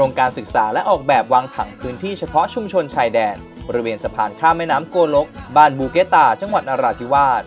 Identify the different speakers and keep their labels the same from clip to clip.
Speaker 1: รงการศึกษาและออกแบบวางผังพื้นที่เฉพาะชุมชนชายแดน บริเวณสะพานข้ามแม่น้ำโกลก บ้านบูเกตา จังหวัดนราธิวาส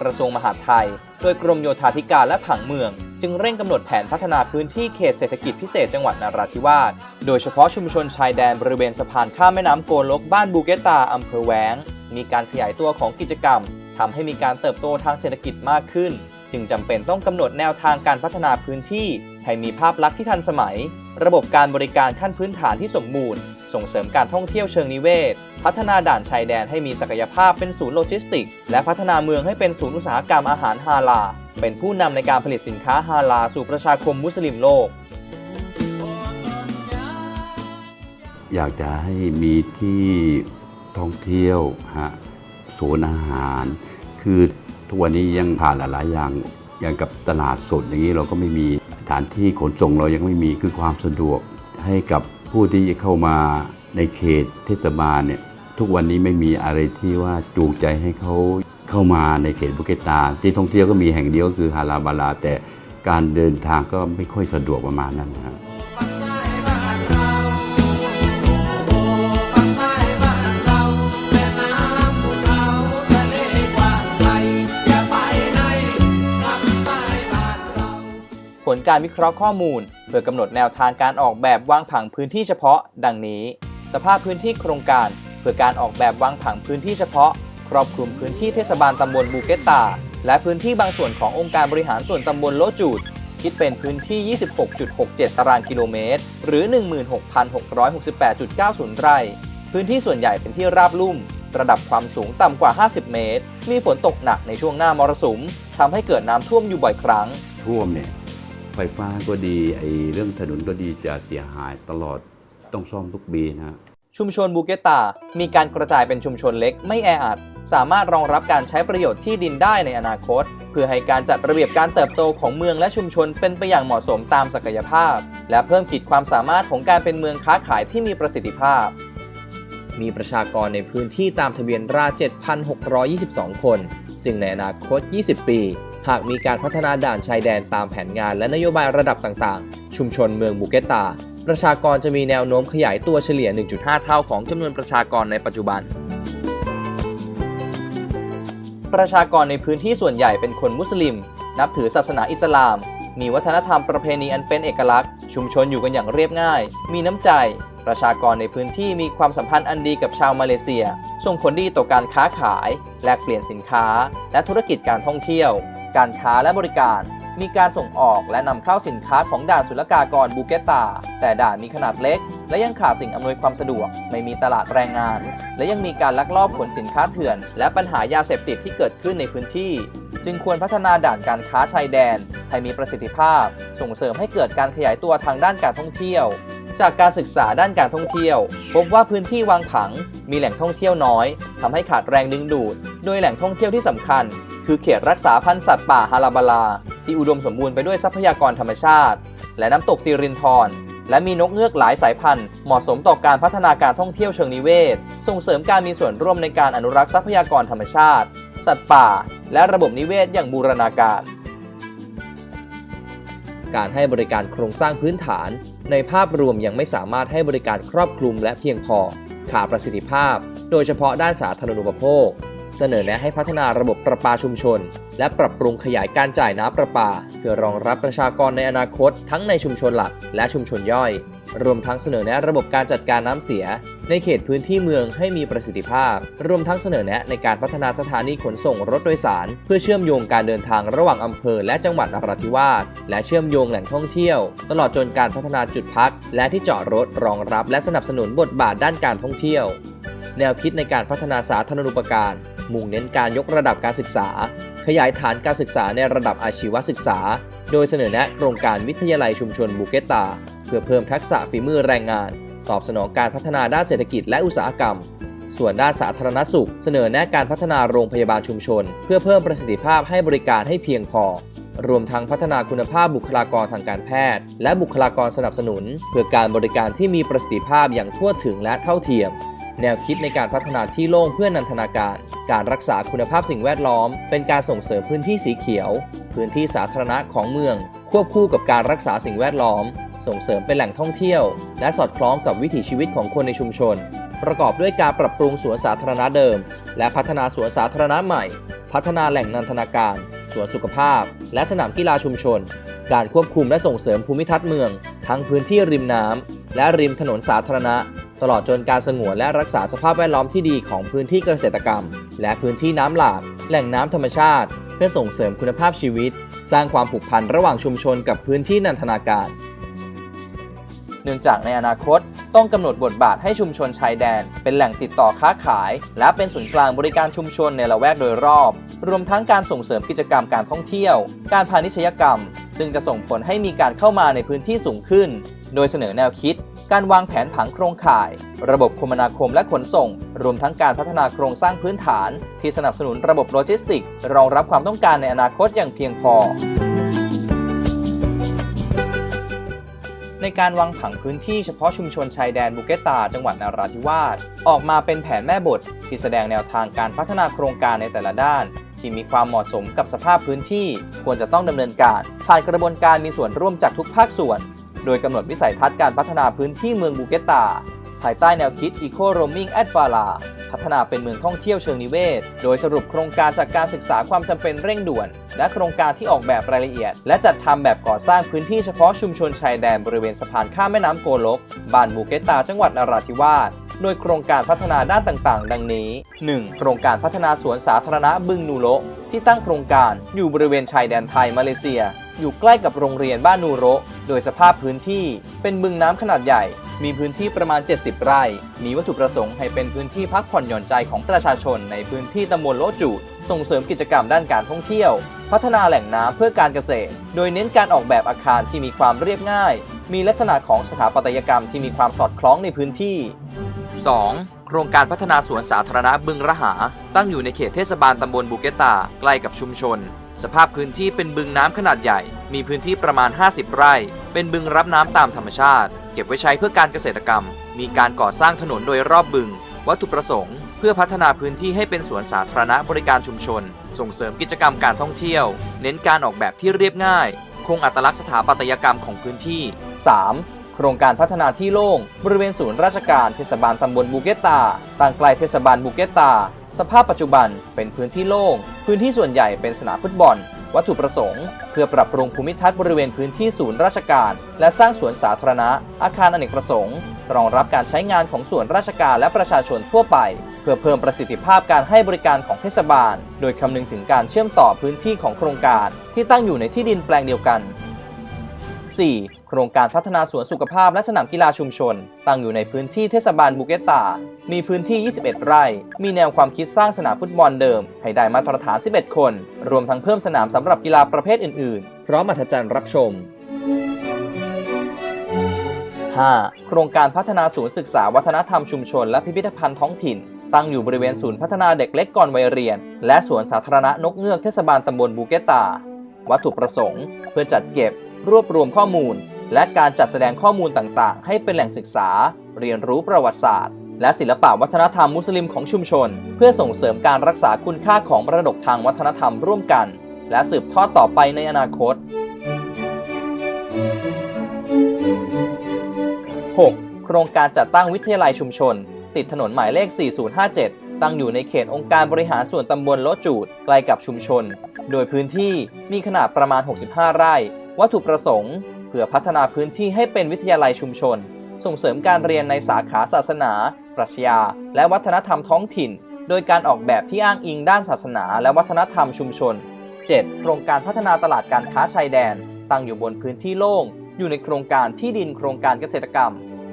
Speaker 1: กระทรวงมหาดไทย โดยกรมโยธาธิการและผังเมือง จึงเร่งกำหนดแผนพัฒนาพื้นที่เขตเศรษฐกิจพิเศษจังหวัดนราธิวาส โดยเฉพาะชุมชนชายแดนบริเวณสะพานข้ามแม่น้ำโกลก บ้านบูเกตาอำเภอแวง มีการขยายตัวของกิจกรรมทำให้มีการเติบโตทางเศรษฐกิจมากขึ้น จึงจำเป็นต้องกำหนดแนวทางการพัฒนาพื้นที่ ให้มีภาพลักษณ์ที่ทันสมัย ระบบการบริการขั้นพื้นฐานที่สมบูรณ์ ส่งเสริมการท่องเที่ยวเชิงนิเวศ พัฒนาด่านชายแดนให้มีศักยภาพเป็นศูนย์โลจิสติก และพัฒนาเมืองให้เป็นศูนย์อุตสาหกรรมอาหารฮาลา เป็นผู้นำในการผลิตสินค้าฮาลาสู่ประชาคมมุสลิมโลก
Speaker 2: อยากจะให้มีที่ท่องเที่ยวฮะศูนย์อาหาร คือ ทุกวันนี้ยังผ่านหลายๆอย่างอย่างกับตลาดสดอย่างนี้เราก็ไม่มีสถานที่ขนส่งเรายังไม่มีคือความสะดวกให้กับผู้ที่เข้ามาในเขตเทศบาลเนี่ยทุกวันนี้ไม่มีอะไรที่ว่าจูงใจให้เขาเข้ามาในเขตบุเกตา ที่ท่องเที่ยวก็มีแห่งเดียวก็คือฮาราบาลา แต่การเดินทางก็ไม่ค่อยสะดวกประมาณนั้นนะ
Speaker 1: ลการวิเคราะห์ข้อมูล เพื่อกำหนดแนวทางการออกแบบวางผังพื้นที่เฉพาะ ดังนี้ สภาพพื้นที่โครงการ เพื่อการออกแบบวางผังพื้นที่เฉพาะ ครอบคลุมพื้นที่เทศบาลตำบลบูเกตตา และพื้นที่บางส่วนขององค์การบริหารส่วนตำบลโลจูด คิดเป็นพื้นที่ 26.67 ตารางกิโลเมตร หรือ 16,668.90 ไร่ พื้นที่ส่วนใหญ่เป็นที่ราบลุ่มระดับความสูงต่ำกว่า 50 เมตร มีฝนตกหนักในช่วงหน้ามรสุมทำให้เกิดน้ำท่วมอยู่บ่อยครั้ง
Speaker 2: ท่วมเนี่ย ไฟฟ้าก็ดีไอ้เรื่องถนนก็ดีจะเสียหายตลอดต้องซ่อมทุกปีนะฮะ
Speaker 1: ชุมชนบูเกตา มีการกระจายเป็นชุมชนเล็กไม่แออัด สามารถรองรับการใช้ประโยชน์ที่ดินได้ในอนาคต เพื่อให้การจัดระเบียบการเติบโตของเมืองและชุมชนเป็นไปอย่างเหมาะสมตามศักยภาพ และเพิ่มขีดความสามารถของการเป็นเมืองค้าขายที่มีประสิทธิภาพ มีประชากรในพื้นที่ตามทะเบียนราษฎร์7,622 คน ซึ่งในอนาคต 20 ปี หากมีการพัฒนาด่านชายแดนตามแผนงานและนโยบายระดับต่างๆ ชุมชนเมืองบูเกตา ประชากรจะมีแนวโน้มขยายตัวเฉลี่ย 1.5 เท่าของจำนวนประชากรในปัจจุบัน ประชากรในพื้นที่ส่วนใหญ่เป็นคนมุสลิม นับถือศาสนาอิสลาม มีวัฒนธรรมประเพณีอันเป็นเอกลักษณ์ ชุมชนอยู่กันอย่างเรียบง่าย มีน้ำใจประชากรในพื้นที่มีความสัมพันธ์อันดีกับชาวมาเลเซีย ส่งผลดีต่อการค้าขาย แลกเปลี่ยนสินค้า และธุรกิจการท่องเที่ยว การค้าและบริการ มีการส่งออกและนำเข้าสินค้าของด่านศุลกากรบูเกตา แต่ด่านมีขนาดเล็ก และยังขาดสิ่งอำนวยความสะดวก ไม่มีตลาดแรงงาน และยังมีการลักลอบขนสินค้าเถื่อน และปัญหายาเสพติดที่เกิดขึ้นในพื้นที่ จึงควรพัฒนาด่านการค้าชายแดน ให้มีประสิทธิภาพ ส่งเสริมให้เกิดการขยายตัวทางด้านการท่องเที่ยวจากการศึกษาด้านการท่องเที่ยว พบว่าพื้นที่วางผัง มีแหล่งท่องเที่ยวน้อยทำให้ขาดแรงดึงดูด โดยแหล่งท่องเที่ยวที่สำคัญ คือเขตรักษาพันธุ์สัตว์ป่าฮาราบาลา ที่อุดมสมบูรณ์ไปด้วยทรัพยากรธรรมชาติ และน้ำตกซีรินทรและมีนกเงือกหลายสายพันธุ์เหมาะสมต่อการพัฒนาการท่องเที่ยวเชิงนิเวศ ส่งเสริมการมีส่วนร่วมในการอนุรักษ์ทรัพยากรธรรมชาติ สัตว์ป่า และระบบนิเวศอย่างบูรณาการ การให้บริการโครงสร้างพื้นฐาน ในภาพรวมยังไม่สามารถให้บริการครอบคลุมและเพียงพอขาดประสิทธิภาพ โดยเฉพาะด้านสาธารณูปโภค เสนอแนะให้พัฒนาระบบประปาชุมชน และปรับปรุงขยายการจ่ายน้ำประปา เพื่อรองรับประชากรในอนาคต ทั้งในชุมชนหลักและชุมชนย่อย รวมทั้งเสนอแนะระบบการจัดการน้ำเสีย ในเขตพื้นที่เมืองให้มีประสิทธิภาพ รวมทั้งเสนอแนะในการพัฒนาสถานีขนส่งรถโดยสาร เพื่อเชื่อมโยงการเดินทางระหว่างอำเภอและจังหวัดนราธิวาสและเชื่อมโยงแหล่งท่องเที่ยว ตลอดจนการพัฒนาจุดพัก และที่จอดรถรองรับ และสนับสนุนบทบาทด้านการท่องเที่ยว แนวคิดในการพัฒนาสาธารณูปการ มุ่งเน้นการยกระดับการศึกษา ขยายฐานการศึกษาในระดับอาชีวศึกษา โดยเสนอแนะโครงการวิทยาลัยชุมชนบูเกตา เพื่อเพิ่มทักษะฝีมือแรงงาน ตอบสนองการพัฒนาด้านเศรษฐกิจและอุตสาหกรรม ส่วนด้านสาธารณสุข เสนอแนะการพัฒนาโรงพยาบาลชุมชน เพื่อเพิ่มประสิทธิภาพให้บริการให้เพียงพอรวมทั้งพัฒนาคุณภาพบุคลากรทางการแพทย์ และบุคลากรสนับสนุน เพื่อการบริการที่มีประสิทธิภาพอย่างทั่วถึงและเท่าเทียม แนวคิดในการพัฒนาที่โล่งเพื่อนันทนาการ การรักษาคุณภาพสิ่งแวดล้อม เป็นการส่งเสริมพื้นที่สีเขียว พื้นที่สาธารณะของเมือง ควบคู่กับการรักษาสิ่งแวดล้อม ส่งเสริมเป็นแหล่งท่องเที่ยว และสอดคล้องกับวิถีชีวิตของคนในชุมชน ประกอบด้วยการปรับปรุงสวนสาธารณะเดิม และพัฒนาสวนสาธารณะใหม่ พัฒนาแหล่งนันทนาการ สวนสุขภาพ และสนามกีฬาชุมชน การควบคุมและส่งเสริมภูมิทัศน์เมือง ทั้งพื้นที่ริมน้ำและริมถนนสาธารณะ ตลอดจนการสงวนและรักษาสภาพแวดล้อมที่ดีของพื้นที่เกษตรกรรม และพื้นที่น้ำหลาก แหล่งน้ำธรรมชาติ เพื่อส่งเสริมคุณภาพชีวิต สร้างความผูกพันระหว่างชุมชนกับพื้นที่นันทนาการ เนื่องจากในอนาคตต้องกำหนดบทบาทให้ชุมชนชายแดน เป็นแหล่งติดต่อค้าขาย และเป็นศูนย์กลางบริการชุมชนในละแวกโดยรอบ รวมทั้งการส่งเสริมกิจกรรมการท่องเที่ยว การพาณิชยกรรม ซึ่งจะส่งผลให้มีการเข้ามาในพื้นที่สูงขึ้น โดยเสนอแนวคิด การวางแผนผังโครงข่าย ระบบคมนาคมและขนส่ง รวมทั้งการพัฒนาโครงสร้างพื้นฐาน ที่สนับสนุนระบบโลจิสติกส์รองรับความต้องการในอนาคตอย่างเพียงพอ ในการวางผังพื้นที่เฉพาะชุมชนชายแดนบุเกตา จังหวัดนราธิวาสออกมาเป็นแผนแม่บท ที่แสดงแนวทางการพัฒนาโครงการในแต่ละด้านที่มีความเหมาะสมกับสภาพพื้นที่ ควรจะต้องดำเนินการ ผ่านกระบวนการมีส่วนร่วมจากทุกภาคส่วน โดยกำหนดวิสัยทัศน์การพัฒนาพื้นที่เมืองบูเกตา ภายใต้แนวคิด Eco Roaming at Bala พัฒนาเป็นเมืองท่องเที่ยวเชิงนิเวศ โดยสรุปโครงการจากการศึกษาความจำเป็นเร่งด่วน และโครงการที่ออกแบบรายละเอียด และจัดทำแบบก่อสร้างพื้นที่เฉพาะชุมชนชายแดนบริเวณสะพานข้ามแม่น้ำโกลกบ้านบูเกตา จังหวัดนราธิวาสโดยโครงการพัฒนาด้านต่างๆ ดังนี้ 1. โครงการพัฒนาสวนสาธารณะบึงนูโระที่ตั้งโครงการอยู่บริเวณชายแดนไทยมาเลเซีย อยู่ใกล้กับโรงเรียนบ้านนูโรโดยสภาพพื้นที่เป็นบึงน้ำขนาดใหญ่ มีพื้นที่ประมาณ 70 ไร่ มีวัตถุประสงค์ให้เป็นพื้นที่พักผ่อนหย่อนใจของประชาชนในพื้นที่ตำบลโลจูดส่งเสริมกิจกรรมด้านการท่องเที่ยว พัฒนาแหล่งน้ำเพื่อการเกษตร โดยเน้นการออกแบบอาคารที่มีความเรียบง่าย มีลักษณะของสถาปัตยกรรมที่มีความสอดคล้องในพื้นที่ 2. โครงการพัฒนาสวนสาธารณะบึงระหา ตั้งอยู่ในเขตเทศบาลตำบลบุเกตา ใกล้กับชุมชน สภาพพื้นที่เป็นบึงน้ำขนาดใหญ่ มีพื้นที่ประมาณ 50 ไร่ เป็นบึงรับน้ำตามธรรมชาติ เก็บไว้ใช้เพื่อการเกษตรกรรม มีการก่อสร้างถนนโดยรอบบึง วัตถุประสงค์ เพื่อพัฒนาพื้นที่ให้เป็นสวนสาธารณะบริการชุมชน ส่งเสริมกิจกรรมการท่องเที่ยว เน้นการออกแบบที่เรียบง่าย คงอัตลักษณ์สถาปัตยกรรมของพื้นที่ 3. โครงการพัฒนาที่โล่ง บริเวณศูนย์ราชการเทศบาลตำบลบูเกตาต่างไกลเทศบาลบูเกตา สภาพปัจจุบันเป็นพื้นที่โล่ง พื้นที่ส่วนใหญ่เป็นสนามฟุตบอล วัตถุประสงค์ เพื่อปรับปรุงภูมิทัศน์บริเวณพื้นที่ศูนย์ราชการ และสร้างสวนสาธารณะ อาคารอเนกประสงค์ รองรับการใช้งานของส่วนราชการและประชาชนทั่วไป เพื่อเพิ่มประสิทธิภาพการให้บริการของเทศบาล โดยคำนึงถึงการเชื่อมต่อพื้นที่ของโครงการ ที่ตั้งอยู่ในที่ดินแปลงเดียวกัน 4. โครงการพัฒนาสวนสุขภาพและสนามกีฬาชุมชน ตั้งอยู่ในพื้นที่เทศบาลบุเกตา มีพื้นที่ 21 ไร่ มีแนวความคิดสร้างสนามฟุตบอลเดิม ให้ได้มาตรฐาน 11 คน รวมทั้งเพิ่มสนามสำหรับกีฬาประเภทอื่นๆ พร้อมอัธจันทร์รับชม 5. โครงการพัฒนาศูนย์ศึกษาวัฒนธรรมชุมชนและพิพิธภัณฑ์ท้องถิ่น ตั้งอยู่บริเวณศูนย์พัฒนาเด็กเล็กก่อนวัยเรียน และสวนสาธารณะนกเงือกเทศบาลตำบลบูเกตา วัตถุประสงค์ เพื่อจัดเก็บ รวบรวมข้อมูล และการจัดแสดงข้อมูลต่างๆ ให้เป็นแหล่งศึกษา เรียนรู้ประวัติศาสตร์ และศิลปะวัฒนธรรมมุสลิมของชุมชน เพื่อส่งเสริมการรักษาคุณค่าของมรดกทางวัฒนธรรมร่วมกัน และสืบทอดต่อไปในอนาคต 6. โครงการจัดตั้งวิทยาลัยชุมชน ติดถนนหมายเลข 4057 ตั้งอยู่ในเขตองค์การบริหารส่วนตำบลโลจูด ใกล้กับชุมชน โดยพื้นที่มีขนาดประมาณ 65 ไร่ วัตถุประสงค์เพื่อพัฒนาพื้นที่ให้เป็นวิทยาลัยชุมชน ส่งเสริมการเรียนในสาขาศาสนา ปรัชญา และวัฒนธรรมท้องถิ่น โดยการออกแบบที่อ้างอิงด้านศาสนา และวัฒนธรรมชุมชน 7. โครงการพัฒนาตลาดการค้าชายแดน ตั้งอยู่บนพื้นที่โล่ง อยู่ในโครงการที่ดินโครงการเกษตรกรรม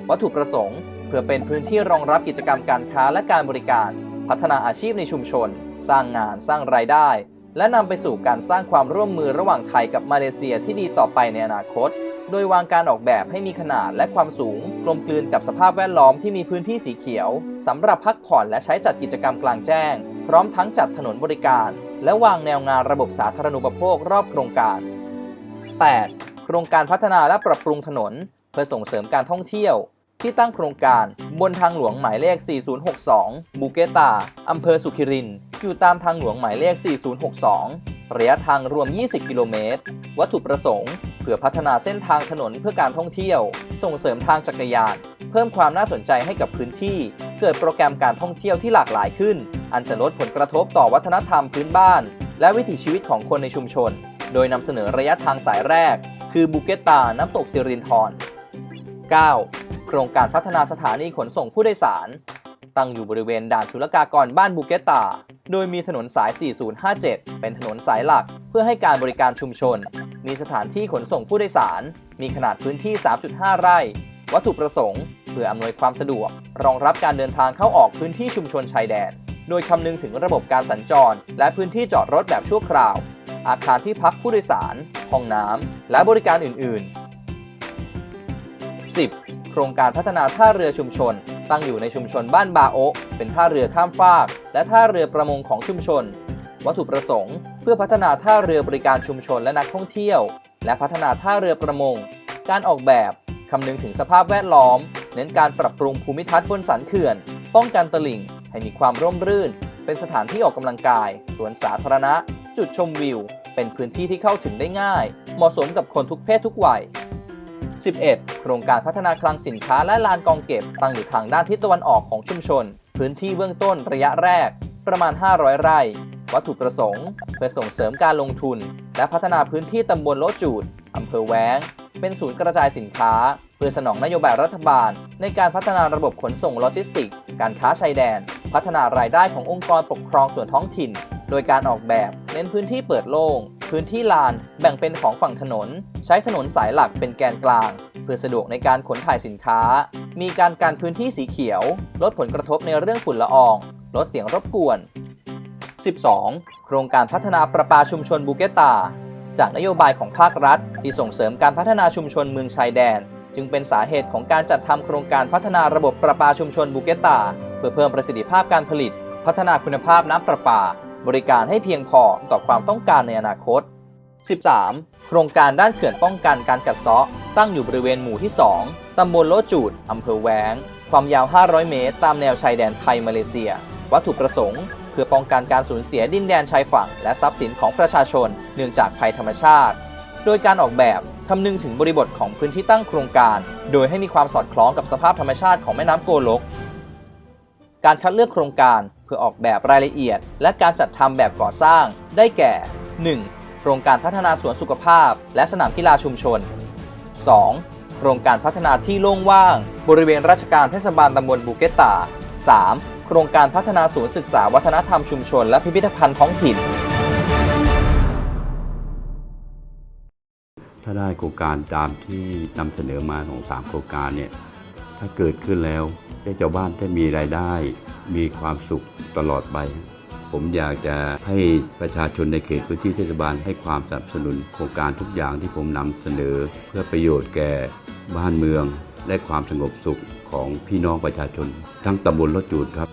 Speaker 1: วัตถุประสงค์ เพื่อเป็นพื้นที่รองรับกิจกรรมการค้าและการบริการ พัฒนาอาชีพในชุมชน สร้างงานสร้างรายได้ และนำไปสู่การสร้างความร่วมมือระหว่างไทยกับมาเลเซียที่ดีต่อไปในอนาคต โดยวางการออกแบบให้มีขนาดและความสูงกลมกลืนกับสภาพแวดล้อมที่มีพื้นที่สีเขียวสำหรับพักผ่อนและใช้จัดกิจกรรมกลางแจ้ง พร้อมทั้งจัดถนนบริการ และวางแนวงานระบบสาธารณูปโภครอบโครงการ 8. โครงการพัฒนาและปรับปรุงถนน เพื่อส่งเสริมการท่องเที่ยว ที่ตั้งโครงการบนทางหลวงหมายเลข 4062 บูเกตาอำเภอสุขิริน อยู่ตามทางหลวงหมายเลข 4062 ระยะทางรวม 20 กิโลเมตร วัตถุประสงค์ เพื่อพัฒนาเส้นทางถนนเพื่อการท่องเที่ยว ส่งเสริมทางจักรยาน เพิ่มความน่าสนใจให้กับพื้นที่ เกิดโปรแกรมการท่องเที่ยวที่หลากหลายขึ้น อันจะลดผลกระทบต่อวัฒนธรรมพื้นบ้าน และวิถีชีวิตของคนในชุมชน โดยนำเสนอระยะทางสายแรก คือบุเกตตา น้ำตกสิรินธร 9. โครงการพัฒนาสถานีขนส่งผู้โดยสาร ตั้งอยู่บริเวณด่านศุลกากรบ้านบุเกตตา โดยมีถนนสาย 4057 เป็นถนนสายหลัก เพื่อให้การบริการชุมชน มีสถานที่ขนส่งผู้โดยสาร มีขนาดพื้นที่ 3.5 ไร่ วัตถุประสงค์ เพื่ออำนวยความสะดวก รองรับการเดินทางเข้าออกพื้นที่ชุมชนชายแดน โดยคำนึงถึงระบบการสัญจร และพื้นที่จอดรถแบบชั่วคราว อาคารที่พักผู้โดยสาร ห้องน้ำ และบริการอื่น ๆ 10. โครงการพัฒนาท่าเรือชุมชน ตั้งอยู่ในชุมชนบ้านบาโอเป็นท่าเรือข้ามฟาก และท่าเรือประมงของชุมชน วัตถุประสงค์ เพื่อพัฒนาท่าเรือบริการชุมชนและนักท่องเที่ยว และพัฒนาท่าเรือประมง การออกแบบคำนึงถึงสภาพแวดล้อม เน้นการปรับปรุงภูมิทัศน์บนสันเขื่อน ป้องกันตลิ่ง ให้มีความร่มรื่น เป็นสถานที่ออกกำลังกาย สวนสาธารณะ จุดชมวิว เป็นพื้นที่ที่เข้าถึงได้ง่าย เหมาะสมกับคนทุกเพศทุกวัย 11. โครงการพัฒนาคลังสินค้าและลานกองเก็บ ตั้งอยู่ทางด้านทิศตะวันออกของชุมชน พื้นที่เบื้องต้นระยะแรก ประมาณ 500 ไร่ วัตถุประสงค์ เพื่อส่งเสริมการลงทุน และพัฒนาพื้นที่ตำบลโลจูดอำเภอแว้ง เป็นศูนย์กระจายสินค้า เพื่อสนองนโยบายรัฐบาล ในการพัฒนาระบบขนส่งโลจิสติก การค้าชายแดน พัฒนารายได้ขององค์กรปกครองส่วนท้องถิ่น โดยการออกแบบเน้นพื้นที่เปิดโล่ง พื้นที่ลานแบ่งเป็นของฝั่งถนน ใช้ถนนสายหลักเป็นแกนกลาง เพื่อสะดวกในการขนถ่ายสินค้า มีการการพื้นที่สีเขียว ลดผลกระทบในเรื่องฝุ่นละออง ลดเสียงรบกวน 12. โครงการพัฒนาประปาชุมชนบูเกตา จากนโยบายของภาครัฐ ที่ส่งเสริมการพัฒนาชุมชนเมืองชายแดน จึงเป็นสาเหตุของการจัดทำโครงการพัฒนาระบบประปาชุมชนบูเกตา เพื่อเพิ่มประสิทธิภาพการผลิต พัฒนาคุณภาพน้ำประปา บริการให้เพียงพอต่อความต้องการในอนาคต 13. โครงการด้านเขื่อนป้องกันการกัดเซาะ ตั้งอยู่บริเวณหมู่ที่ 2 ตำบลโลจูด อำเภอแวง ความยาว 500 เมตร ตามแนวชายแดนไทยมาเลเซีย วัตถุประสงค์ เพื่อป้องกันการสูญเสียดินแดนชายฝั่ง และทรัพย์สินของประชาชน เนื่องจากภัยธรรมชาติ โดยการออกแบบคำนึงถึงบริบทของพื้นที่ตั้งโครงการ โดยให้มีความสอดคล้องกับสภาพธรรมชาติของแม่น้ำโกลก การคัดเลือกโครงการ พื่อออกแบบรายละเอียด และการจัดทำแบบก่อสร้าง ได้แก่ 1. โครงการพัฒนาสวนสุขภาพ และสนามกีฬาชุมชน 2. โครงการพัฒนาที่โล่งว่าง บริเวณราชการเทศบาลตำบลบูเกตา 3. โครงการพัฒนาศูนย์ศึกษาวัฒนธรรมชุมชน และพิพิธภัณฑ์ท้องถิ่น
Speaker 2: ถ้าได้โครงการตามที่นำเสนอมาของสามโครงการเนี่ยถ้าเกิดขึ้นแล้วได้ชาวบ้านได้มีรายได้ มีความสุขตลอดไป ผมอยากจะให้ประชาชนในเขตพื้นที่เทศบาลให้ความสนับสนุนโครงการทุกอย่างที่ผมนำเสนอ เพื่อประโยชน์แก่บ้านเมือง และความสงบสุขของพี่น้องประชาชน ทั้งตำบลรถจูดครับ